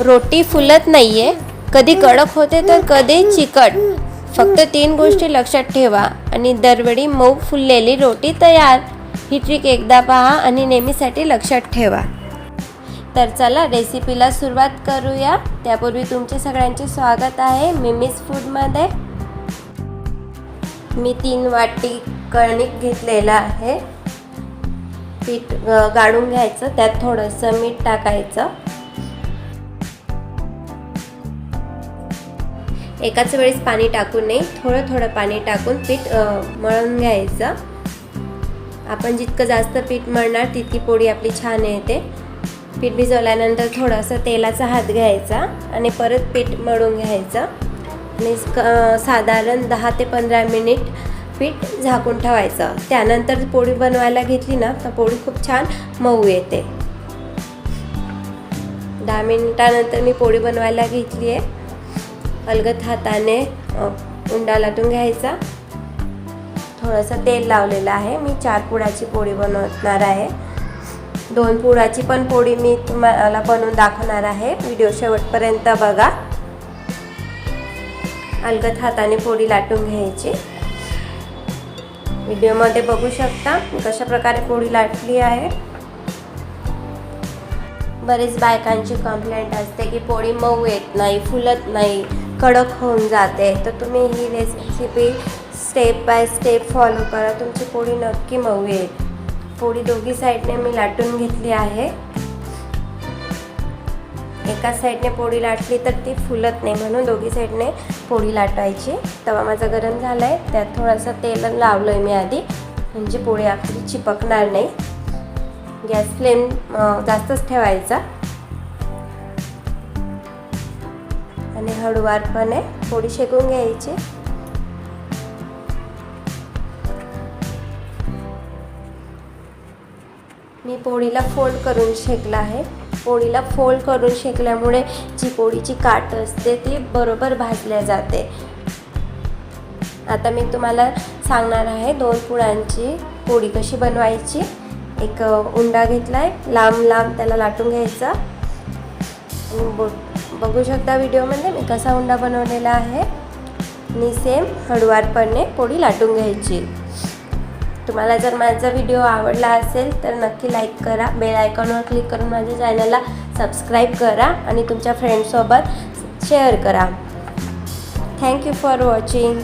रोटी फुलत नाहीये. कधी कडक होते तर कधी चिकट. फक्त तीन गोष्टी लक्षात ठेवा आणि दरवेळी मऊ फुललेली रोटी तयार. ही ट्रिक एकदा पहा आणि नेहमीसाठी लक्षात ठेवा. तर चला रेसिपीला सुरुवात करूया. त्यापूर्वी तुमचे सगळ्यांचे स्वागत आहे मिमीज फूडमध्ये मी तीन वाटी कणिक घेतलेलं आहे. पीठ गाळून घ्यायचं. त्यात थोडंसं मीठ टाकायचं. एकाच वेळेस पाणी टाकू नये. थोडं थोडं पाणी टाकून पीठ मळून घ्यायचं. आपण जितकं जास्त पीठ मळणार तितकी पोळी आपली छान येते. पीठ भिजवल्यानंतर थोडंसं तेलाचा हात घ्यायचा आणि परत पीठ मळून घ्यायचं. आणि क- साधारण दहा ते पंधरा मिनिट पीठ झाकून ठेवायचं. त्यानंतर पोळी बनवायला घेतली ना तर पोळी खूप छान मऊ येते. दहा मिनिटानंतर मी पोळी बनवायला घेतली आहे अलगत हाताने उंडा लाटून घ्यायचा. थोडंसं तेल लावलेलं आहे. मी चार पुडाची पोळी बनवणार आहे. दोन पुडाची पण पोळी मी तुम्हाला बनवून दाखवणार आहे. व्हिडिओ शेवटपर्यंत बघा. अलगत हाताने पोळी लाटून घ्यायची. व्हिडिओमध्ये बघू शकता मी कशा प्रकारे पोळी लाटली आहे. बरेच बायकांची कंप्लेंट असते की पोळी मऊ येत नाही फुलत नाही. कडक होऊन जाते. तर तुम्ही ही recipe step by step follow करा. तुमची पोळी नक्की मऊ येईल. पोळी दोघी साईडने मी लाटून घेतली आहे. एका साईडने पोळी लाटली तर ती फुलत नाही म्हणून दोघी साईडने पोळी लाटायची. तवा माझा गरम झाला आहे त्यात थोडंसं तेल लावलं आहे मी आधी. म्हणजे पोळी आपली चिपकणार नाही. गॅस फ्लेम जास्तच ठेवायचा. आणि हळूवारपणे पोळी शेकून घ्यायची मी पोळीला फोल्ड करून शेकला आहे पोळीला फोल्ड करून शेकल्यामुळे जी पोळीची काट असते ती बरोबर भाजल्या जाते आता मी तुम्हाला सांगणार आहे दोन पुळांची पोळी कशी बनवायची एक उंडा घेतला आहे लांब लांब त्याला लाटून घ्यायचा आणि बोट बघू शकता व्हिडिओमध्ये मी कसा हुंडा बनवलेला आहे. मी सेम हळुवारपणे पोळी लाटून घ्यायची. तुम्हाला जर माझा व्हिडिओ आवडला असेल तर नक्की लाईक करा. बेल आयकॉनवर क्लिक करून माझ्या चॅनलला सबस्क्राईब करा आणि तुमच्या फ्रेंडसोबत शेअर करा. Thank you for watching